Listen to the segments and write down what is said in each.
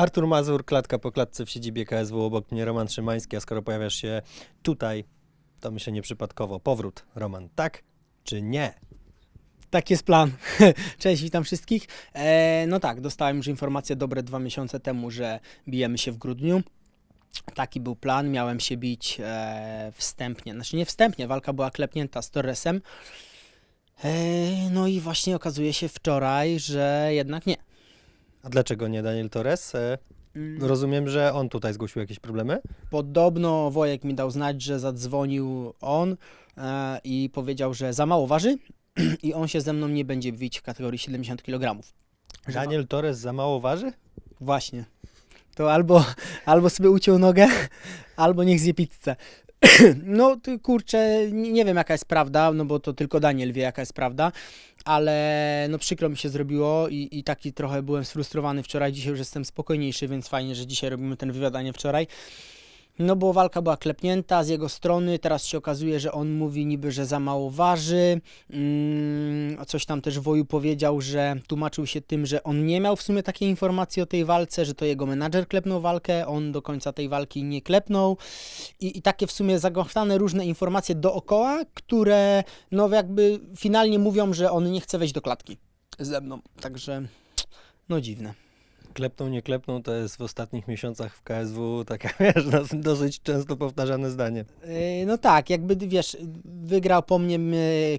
Artur Mazur, klatka po klatce w siedzibie KSW, obok mnie Roman Szymański, a skoro pojawiasz się tutaj, to myślę nieprzypadkowo. Powrót, Roman, tak czy nie? Tak jest plan. Cześć, witam wszystkich. E, no tak, dostałem już informację dobre dwa miesiące temu, że bijemy się w grudniu. Taki był plan, miałem się bić e, wstępnie, znaczy nie wstępnie, walka była klepnięta z Torresem. E, no i właśnie okazuje się wczoraj, że jednak nie. A dlaczego nie Daniel Torres? E, Mm, Rozumiem, że on tutaj zgłosił jakieś problemy? Podobno Wojek mi dał znać, że zadzwonił on e, i powiedział, że za mało waży i on się ze mną nie będzie bić w kategorii 70 kg. Daniel Torres za mało waży? Właśnie. To albo, albo sobie uciął nogę, albo niech zje pizzę. No kurczę, nie wiem jaka jest prawda, no bo to tylko Daniel wie jaka jest prawda, ale no przykro mi się zrobiło i, i taki trochę byłem sfrustrowany wczoraj, dzisiaj już jestem spokojniejszy, więc fajnie, że dzisiaj robimy ten wywiad, a nie wczoraj. No bo walka była klepnięta z jego strony, teraz się okazuje, że on mówi niby, że za mało waży. Mm, coś tam też Woju powiedział, że tłumaczył się tym, że on nie miał w sumie takiej informacji o tej walce, że to jego menadżer klepnął walkę, on do końca tej walki nie klepnął. I, i takie w sumie zagmatwane różne informacje dookoła, które no jakby finalnie mówią, że on nie chce wejść do klatki ze mną. Także no dziwne. Klepną, nie klepną, to jest w ostatnich miesiącach w KSW takie, wiesz, dos- dosyć często powtarzane zdanie. Yy, No tak, jakby wiesz, wygrał po mnie, m,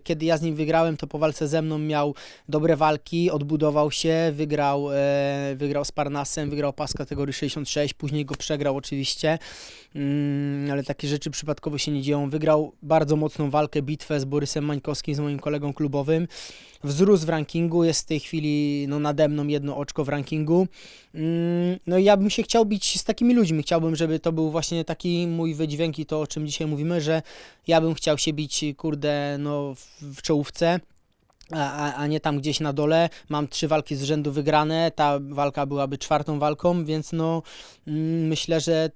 kiedy ja z nim wygrałem, to po walce ze mną miał dobre walki, odbudował się, wygrał, e, wygrał z Parnasem, wygrał pas kategorii 66, później go przegrał oczywiście, Mm, ale takie rzeczy przypadkowo się nie dzieją. Wygrał bardzo mocną walkę, bitwę z Borysem Mańkowskim, z moim kolegą klubowym. Wzrósł w rankingu, jest w tej chwili no, nade mną jedno oczko w rankingu. Mm, No i ja bym się chciał bić z takimi ludźmi. Chciałbym, żeby to był właśnie taki mój wydźwięk i to, o czym dzisiaj mówimy, że ja bym chciał się bić, kurde, no w, czołówce. A, a- nie tam gdzieś na dole. Mam trzy walki z rzędu wygrane. Ta walka byłaby czwartą walką, więc no mm, myślę, że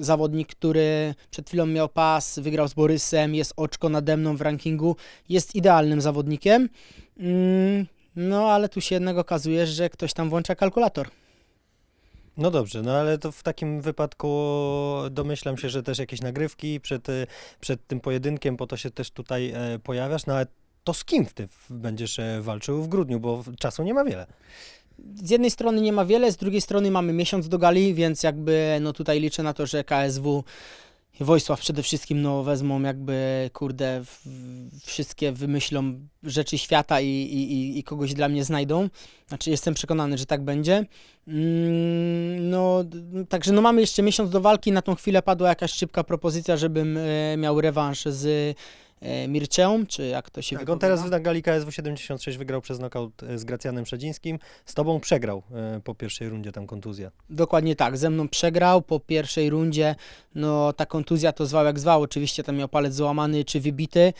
zawodnik, który przed chwilą miał pas, wygrał z Borysem, jest oczko nade mną w rankingu, jest idealnym zawodnikiem. Mm, No ale tu się jednak okazuje, że ktoś tam włącza kalkulator. No dobrze, no ale to w takim wypadku domyślam się, że też jakieś nagrywki przed, y, przed tym pojedynkiem, po to się też tutaj e, pojawiasz, no ale to z kim ty będziesz e, walczył w grudniu, bo czasu nie ma wiele. z jednej strony nie ma wiele, z drugiej strony mamy miesiąc do gali, więc jakby no tutaj liczę na to, że KSW Wojsław przede wszystkim no wezmą jakby kurde w- wszystkie wymyślą rzeczy świata i, i, i- kogoś dla mnie znajdą. Znaczy jestem przekonany, że tak będzie. Mm, no także no mamy jeszcze miesiąc do walki, na tą chwilę padła jakaś szybka propozycja, żebym e, miał rewanż z e, Mirceą, czy jak to się Tak, on teraz na gali KSW 76 wygrał przez nokaut e, z Gracjanem Przedzińskim, z tobą przegrał e, po pierwszej rundzie, tam kontuzja. Dokładnie tak, ze mną przegrał po pierwszej rundzie, no ta kontuzja to zwał jak zwał, oczywiście tam miał palec złamany czy wybity,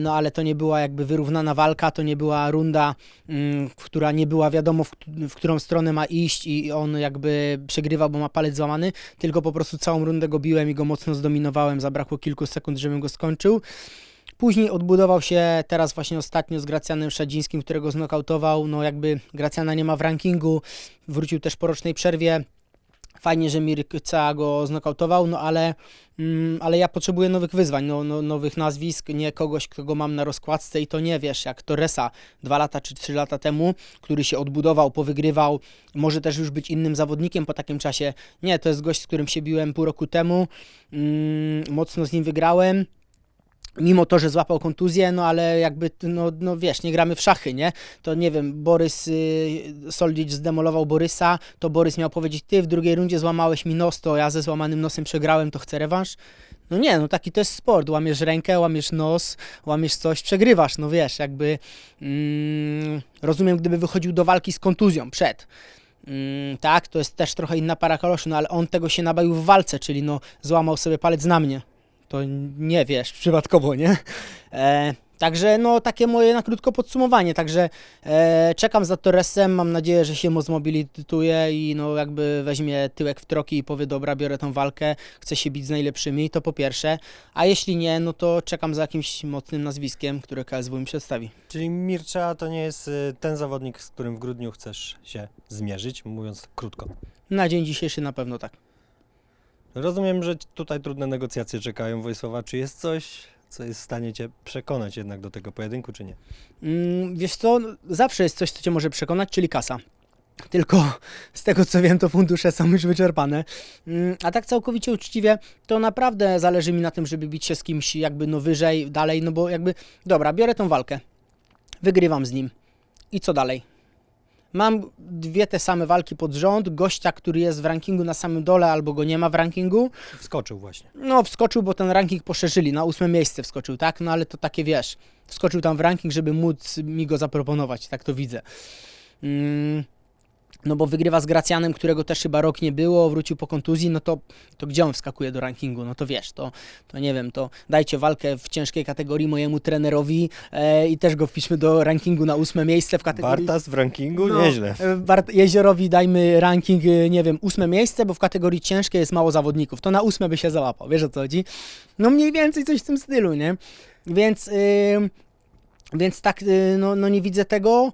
no ale to nie była jakby wyrównana walka, to nie była runda, mm, która nie była wiadomo w, w którą stronę ma iść i on jakby przegrywał, bo ma palec złamany, tylko po prostu całą rundę go biłem i go mocno zdominowałem, zabrakło kilku sekund, żebym go skończył. Później odbudował się teraz właśnie ostatnio z Gracjanem Szadzińskim, którego znokautował. No jakby Gracjana nie ma w rankingu, wrócił też po rocznej przerwie. Fajnie, że Mirca go znokautował, no ale, mm, ale ja potrzebuję nowych wyzwań, no, no, nowych nazwisk, nie kogoś, kogo mam na rozkładce i to nie wiesz, jak Torresa dwa lata czy trzy lata temu, który się odbudował, powygrywał, może też już być innym zawodnikiem po takim czasie. Nie, to jest gość, z którym się biłem pół roku temu, mm, mocno z nim wygrałem. Mimo to, że złapał kontuzję, no ale jakby, no, no wiesz, nie gramy w szachy, nie? To nie wiem, Borys y, Soldic zdemolował Borysa, to Borys miał powiedzieć, ty w drugiej rundzie złamałeś mi nos, to ja ze złamanym nosem przegrałem, to chcę rewanż. No nie, no taki to jest sport, łamiesz rękę, łamiesz nos, łamiesz coś, przegrywasz, no wiesz, jakby mm, rozumiem, gdyby wychodził do walki z kontuzją przed, Mm, tak, to jest też trochę inna para kaloszy, no ale on tego się nabawił w walce, czyli no złamał sobie palec na mnie. To nie wiesz, przypadkowo, nie? E, Także no takie moje na krótko podsumowanie, także e, czekam za Torresem, mam nadzieję, że się mu zmobilituje i no jakby weźmie tyłek w troki i powie dobra, biorę tą walkę, chcę się bić z najlepszymi, to po pierwsze, a jeśli nie, no to czekam za jakimś mocnym nazwiskiem, które KSW mi przedstawi. Czyli Mircea to nie jest y, ten zawodnik, z którym w grudniu chcesz się zmierzyć, mówiąc krótko. Na dzień dzisiejszy na pewno tak. Rozumiem, że tutaj trudne negocjacje czekają Wojsława. Czy jest coś, co jest w stanie cię przekonać jednak do tego pojedynku, czy nie? Mm, wiesz co, no, zawsze jest coś, co cię może przekonać, czyli kasa. Tylko z tego co wiem, to fundusze są już wyczerpane. Mm, A tak całkowicie uczciwie, to naprawdę zależy mi na tym, żeby bić się z kimś jakby no wyżej, dalej, no bo jakby, dobra, biorę tą walkę, wygrywam z nim. I co dalej? Mam dwie te same walki pod rząd, gościa, który jest w rankingu na samym dole albo go nie ma w rankingu, Wskoczył właśnie. no, wskoczył, bo ten ranking poszerzyli, na ósme miejsce wskoczył, tak? No ale to takie wiesz, wskoczył tam w ranking, żeby móc mi go zaproponować, tak to widzę. Mm, no bo wygrywa z Gracjanem, którego też chyba rok nie było, wrócił po kontuzji, no to, to gdzie on wskakuje do rankingu? No to wiesz, to, to nie wiem, to dajcie walkę w ciężkiej kategorii mojemu trenerowi e, i też go wpiszmy do rankingu na ósme miejsce w kategorii... Bartas w rankingu? No, Nieźle. e, Bart Jeziorowi dajmy ranking, e, nie wiem, ósme miejsce, bo w kategorii ciężkiej jest mało zawodników. To na ósme by się załapał, wiesz o co chodzi? No mniej więcej coś w tym stylu, nie? Więc, więc tak, y, no, no nie widzę tego.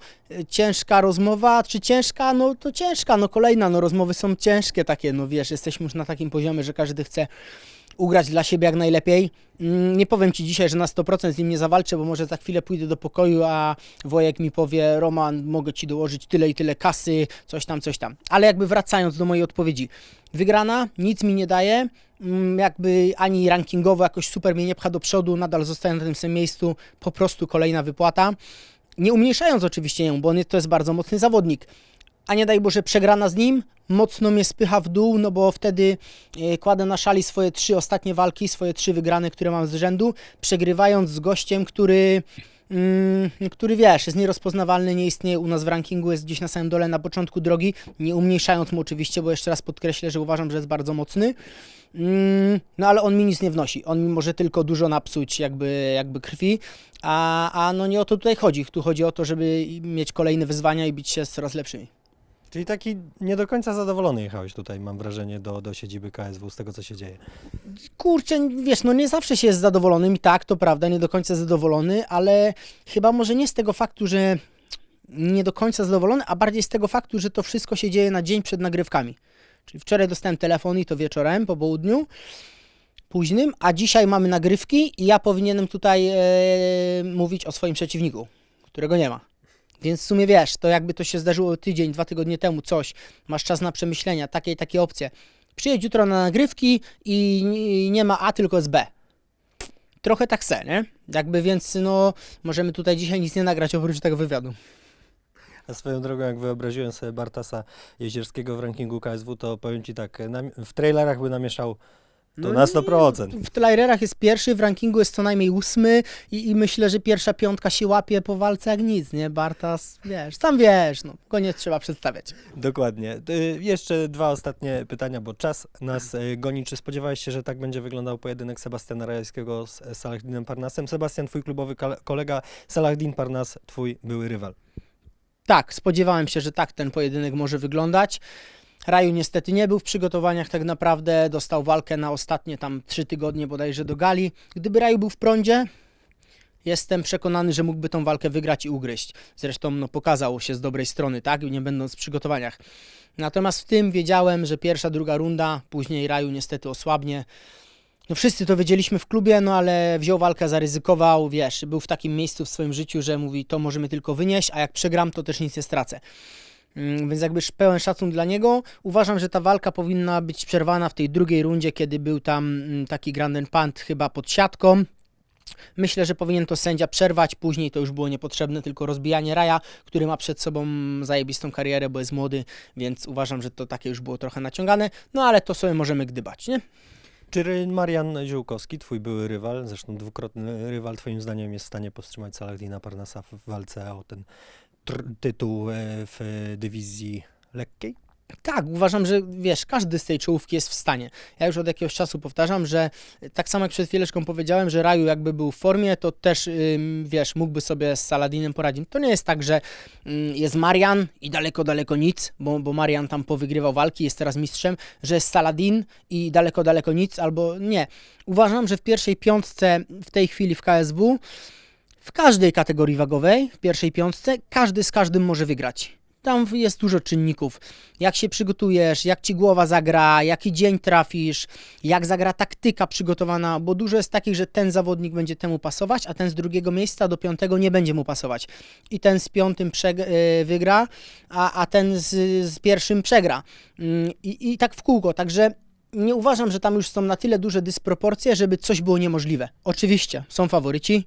Ciężka rozmowa, czy ciężka? No to ciężka, no kolejna, no rozmowy są ciężkie takie, no wiesz, jesteśmy już na takim poziomie, że każdy chce ugrać dla siebie jak najlepiej. Mm, Nie powiem Ci dzisiaj, że na 100% z nim nie zawalczę, bo może za chwilę pójdę do pokoju, a Wojek mi powie, Roman, mogę Ci dołożyć tyle i tyle kasy, coś tam, coś tam. Ale jakby wracając do mojej odpowiedzi. Wygrana nic mi nie daje, jakby ani rankingowo jakoś super mnie nie pcha do przodu, nadal zostaję na tym samym miejscu, po prostu kolejna wypłata. Nie umniejszając oczywiście ją, bo on to jest bardzo mocny zawodnik. A nie daj Boże przegrana z nim, mocno mnie spycha w dół, no bo wtedy e, kładę na szali swoje trzy ostatnie walki, swoje trzy wygrane, które mam z rzędu, przegrywając z gościem, który, mm, który wiesz, jest nierozpoznawalny, nie istnieje u nas w rankingu, jest gdzieś na samym dole, na początku drogi, nie umniejszając mu oczywiście, bo jeszcze raz podkreślę, że uważam, że jest bardzo mocny. Mm, No ale on mi nic nie wnosi. On mi może tylko dużo napsuć jakby, jakby krwi, a, a no nie o to tutaj chodzi. Tu chodzi o to, żeby mieć kolejne wyzwania i bić się z coraz lepszymi. Czyli taki nie do końca zadowolony jechałeś tutaj, mam wrażenie, do, do siedziby KSW z tego, co się dzieje. Kurczę, wiesz, no nie zawsze się jest zadowolonym i tak, to prawda, nie do końca zadowolony, ale chyba może nie z tego faktu, że nie do końca zadowolony, a bardziej z tego faktu, że to wszystko się dzieje na dzień przed nagrywkami. Czyli wczoraj dostałem telefon i to wieczorem, po południu, późnym, a dzisiaj mamy nagrywki i ja powinienem tutaj e, mówić o swoim przeciwniku, którego nie ma. Więc w sumie wiesz, to jakby to się zdarzyło tydzień, dwa tygodnie temu, coś, masz czas na przemyślenia, takie i takie opcje. Przyjedź jutro na nagrywki i nie ma A, tylko jest B. Trochę tak se, nie? Jakby więc, no, możemy tutaj dzisiaj nic nie nagrać oprócz tego wywiadu. A swoją drogą, jak wyobraziłem sobie Bartasa Jezierskiego w rankingu KSW, to powiem Ci tak, w trailerach by namieszał to No na nie, 100%. W trailerach jest pierwszy, w rankingu jest co najmniej ósmy i, i myślę, że pierwsza piątka się łapie po walce jak nic, nie? Bartas, wiesz, sam wiesz, no, koniec trzeba przedstawiać. Dokładnie. Y, Jeszcze dwa ostatnie pytania, bo czas nas y, goni. Czy spodziewałeś się, że tak będzie wyglądał pojedynek Sebastiana Rajskiego z e, Salahdinem Parnasem? Sebastian, twój klubowy kolega, Salahdin Parnas, twój były rywal. Tak, spodziewałem się, że tak ten pojedynek może wyglądać. Raju niestety nie był w przygotowaniach tak naprawdę, dostał walkę na ostatnie tam trzy tygodnie bodajże do gali. Gdyby Raju był w prądzie, jestem przekonany, że mógłby tą walkę wygrać i ugryźć. Zresztą no, pokazał się z dobrej strony, tak, nie będąc w przygotowaniach. Natomiast w tym wiedziałem, że pierwsza, druga runda, później Raju niestety osłabnie. No wszyscy to wiedzieliśmy w klubie, no ale wziął walkę, zaryzykował, wiesz, był w takim miejscu w swoim życiu, że mówi, to możemy tylko wynieść, a jak przegram, to też nic nie stracę. Mm, Więc jakby pełen szacun dla niego. Uważam, że ta walka powinna być przerwana w tej drugiej rundzie, kiedy był tam mm, taki Granden Pant chyba pod siatką. Myślę, że powinien to sędzia przerwać, później to już było niepotrzebne, tylko rozbijanie Raja, który ma przed sobą zajebistą karierę, bo jest młody, więc uważam, że to takie już było trochę naciągane, no ale to sobie możemy gdybać, nie? Czy Marian Ziółkowski, twój były rywal, zresztą dwukrotny rywal, twoim zdaniem jest w stanie powstrzymać Salahdina Parnasa w walce o ten tytuł e, w dywizji lekkiej? Tak, uważam, że wiesz, każdy z tej czołówki jest w stanie. Ja już od jakiegoś czasu powtarzam, że tak samo jak przed chwileczką powiedziałem, że Raju jakby był w formie, to też wiesz, mógłby sobie z Saladinem poradzić. To nie jest tak, że ym, jest Marian i daleko, daleko nic, bo, bo Marian tam powygrywał walki, jest teraz mistrzem, że jest Saladin i daleko, daleko nic, albo nie. Uważam, że w pierwszej piątce w tej chwili w KSW, w każdej kategorii wagowej, w pierwszej piątce, każdy z każdym może wygrać. Tam jest dużo czynników. Jak się przygotujesz, jak ci głowa zagra, jaki dzień trafisz, jak zagra taktyka przygotowana, bo dużo jest takich, że ten zawodnik będzie temu pasować, a ten z drugiego miejsca do piątego nie będzie mu pasować. I ten z piątym y, wygra, a, a ten z, z pierwszym przegra. Mm, I, I tak w kółko. Także nie uważam, że tam już są na tyle duże dysproporcje, żeby coś było niemożliwe. Oczywiście są faworyci,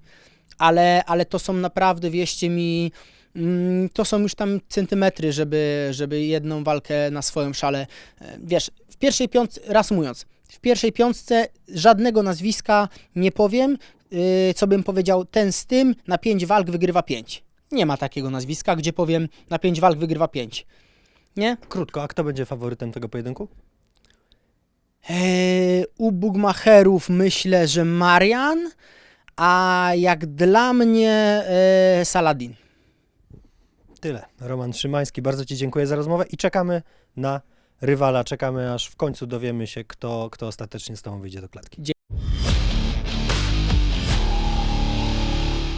ale, ale to są naprawdę, wieście mi, mm, to są już tam centymetry, żeby, żeby jedną walkę na swoją szalę. e, Wiesz, w pierwszej piątce, reasumując, w pierwszej piątce żadnego nazwiska nie powiem, yy, co bym powiedział, ten z tym na pięć walk wygrywa pięć. Nie ma takiego nazwiska, gdzie powiem na pięć walk wygrywa pięć. Nie? Krótko, a kto będzie faworytem tego pojedynku? Eee, u Bugmacherów myślę, że Marian, a jak dla mnie e, Saladin. Tyle. Roman Szymański, bardzo Ci dziękuję za rozmowę i czekamy na rywala, czekamy aż w końcu dowiemy się, kto, kto ostatecznie z Tobą wyjdzie do klatki.